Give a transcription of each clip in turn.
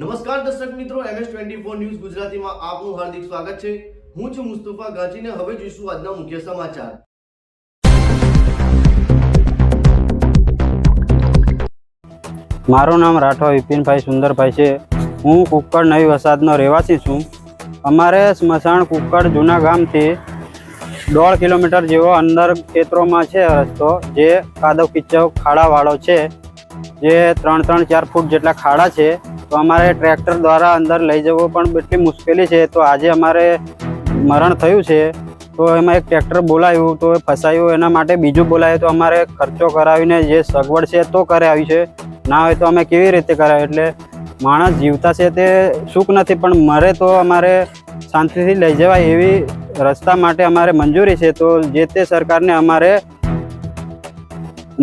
નમસ્કાર દર્શક મિત્રો, એમએસ ટ્વેન્ટી ફોર ન્યૂઝ ગુજરાતીમાં આપનું હાર્દિક સ્વાગત છે. હું છું મુસ્તફા ગાજીને હવે જોઈશું આજના મુખ્ય સમાચાર. મારું નામ રાઠવા વિપિનભાઈ સુંદરભાઈ છે. હું કુક્કડ નવી વસાદનો રહેવાસી છું. અમારે સ્મશાન કુક્કડ જૂના ગામથી દોઢ કિલોમીટર જેવો અંદર ખેતરોમાં છે રસ્તો, જે કાદવ કિચ્ચવ ખાડાવાળો છે, જે ત્રણ ત્રણ ચાર ફૂટ જેટલા ખાડા છે. તો અમારે ટ્રેક્ટર દ્વારા અંદર લઈ જવો પણ એટલી મુશ્કેલી છે. તો આજે અમારે મરણ થયું છે. તો એમાં એક ટ્રેક્ટર બોલાયું, તો એ ફસાયું. એના માટે બીજું બોલાયું, તો અમારે ખર્ચો કરાવીને જે સગવડ છે તો કરાવી છે. ના હોય તો અમે કેવી રીતે કરાવી એટલે માણસ જીવતા છે તે સુખ નથી, પણ મરે તો અમારે શાંતિથી લઈ જવાય એવી રસ્તા માટે અમારે મંજૂરી છે. તો જે તે સરકારને અમારે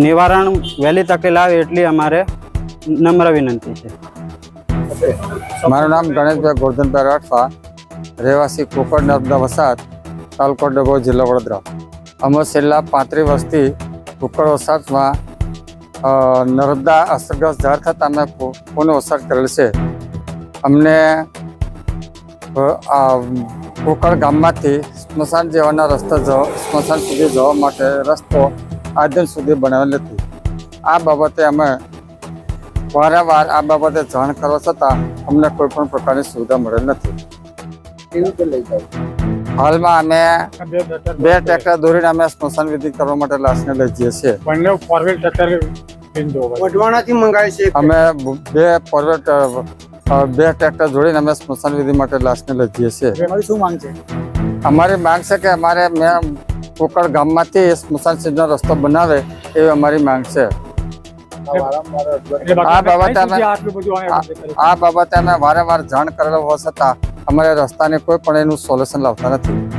નિવારણ વહેલી તકે લાવે એટલી અમારે નમ્ર વિનંતી છે. મારું નામ ગણેશભાઈ ગોરધનભાઈ રાઠવા, રહેવાસી કોકડ નર્મદા વસાત તાલુકો ડભો જિલ્લો વડોદરા. અમે છેલ્લા પાંત્રીસ વર્ષથી કુકડ વસાતમાં નર્મદા અસરગ્રસ્ત જાહેર થતાં અમે પુ- પુનઃ વસાત કરેલ છે. અમને કુકડ ગામમાંથી સ્મશાન જવાના રસ્તા સ્મશાન સુધી જવા માટે રસ્તો આજ સુધી બનાવેલ નથી. આ બાબતે અમે વારંવાર આ બાબતે જાણ કરવા છતાં અમને કોઈ પણ પ્રકારની સુવિધા મળેલ નથી. હાલમાં અમે બે ટ્રેક્ટર દોરીને અમે સ્મશાન વિધિ કરવા માટે લાશને લઈ જઈએ છીએ. બંને ફોર વ્હીલ ટ્રેક્ટર વઢવાણાથી મંગાવે છે અમે બે ફોરવેટ બે ટ્રેક્ટર જોડીને અમે સ્મશાન વિધિ માટે લાશને લઈ જઈએ છીએ. અમારી શું માંગ છે? અમારી માંગ છે કે અમારે મેં કોકડ ગામમાંથી સ્મશાન સિંહનો રસ્તો બનાવે એવી અમારી માંગ છે. આ બાબતે. આ બાબતે અમે વારંવાર જાણ કરેલો હોવા છતાં અમારે રસ્તાને કોઈ પણ એનું સોલ્યુશન લાવતા નથી